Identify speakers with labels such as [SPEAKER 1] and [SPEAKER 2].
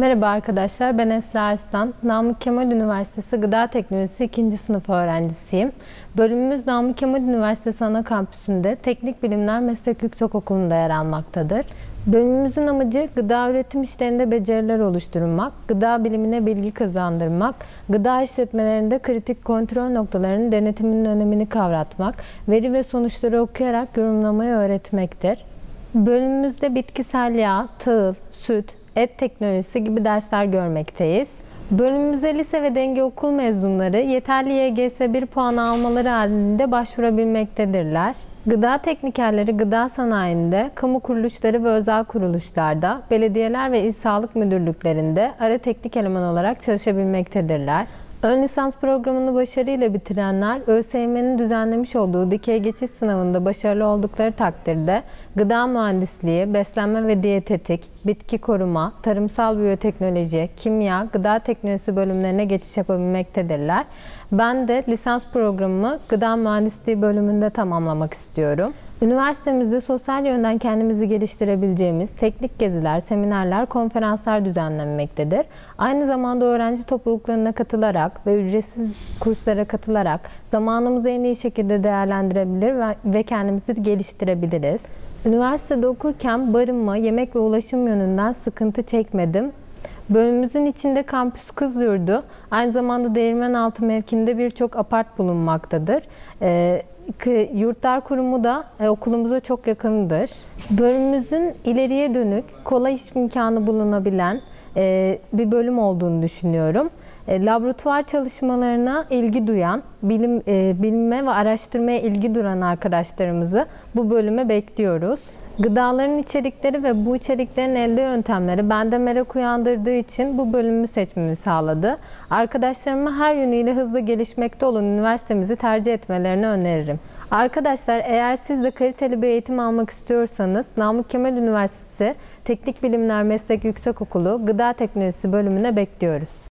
[SPEAKER 1] Merhaba arkadaşlar, ben Esra Arslan. Namık Kemal Üniversitesi Gıda Teknolojisi 2. sınıf öğrencisiyim. Bölümümüz Namık Kemal Üniversitesi ana kampüsünde Teknik Bilimler Meslek Yüksekokulu'nda yer almaktadır. Bölümümüzün amacı gıda üretim işlerinde beceriler oluşturmak, gıda bilimine bilgi kazandırmak, gıda işletmelerinde kritik kontrol noktalarının denetiminin önemini kavratmak, veri ve sonuçları okuyarak yorumlamayı öğretmektir. Bölümümüzde bitkisel yağ, tahıl, süt, et teknolojisi gibi dersler görmekteyiz. Bölümümüze lise ve denge okul mezunları yeterli YGS 1 puanı almaları halinde başvurabilmektedirler. Gıda teknikerleri gıda sanayinde, kamu kuruluşları ve özel kuruluşlarda, belediyeler ve il sağlık müdürlüklerinde ara teknik eleman olarak çalışabilmektedirler. Ön lisans programını başarıyla bitirenler, ÖSYM'nin düzenlemiş olduğu dikey geçiş sınavında başarılı oldukları takdirde gıda mühendisliği, beslenme ve diyetetik, bitki koruma, tarımsal biyoteknoloji, kimya, gıda teknolojisi bölümlerine geçiş yapabilmektedirler. Ben de lisans programımı gıda mühendisliği bölümünde tamamlamak istiyorum. Üniversitemizde sosyal yönden kendimizi geliştirebileceğimiz teknik geziler, seminerler, konferanslar düzenlenmektedir. Aynı zamanda öğrenci topluluklarına katılarak ve ücretsiz kurslara katılarak zamanımızı en iyi şekilde değerlendirebilir ve kendimizi geliştirebiliriz. Üniversitede okurken barınma, yemek ve ulaşım yönünden sıkıntı çekmedim. Bölümümüzün içinde kampüs kız yurdu, aynı zamanda Değirmenaltı mevkinde birçok apart bulunmaktadır. Ee, Yurtlar Kurumu da e, okulumuza çok yakındır. Bölümümüzün ileriye dönük, kolay iş imkanı bulunabilen e, bir bölüm olduğunu düşünüyorum. E, laboratuvar çalışmalarına ilgi duyan, bilim, e, bilime ve araştırmaya ilgi duran arkadaşlarımızı bu bölüme bekliyoruz. Gıdaların içerikleri ve bu içeriklerin elde yöntemleri bende merak uyandırdığı için bu bölümü seçmemi sağladı. Arkadaşlarıma her yönüyle hızlı gelişmekte olan üniversitemizi tercih etmelerini öneririm. Arkadaşlar eğer siz de kaliteli bir eğitim almak istiyorsanız Namık Kemal Üniversitesi Teknik Bilimler Meslek Yüksekokulu Gıda Teknolojisi bölümüne bekliyoruz.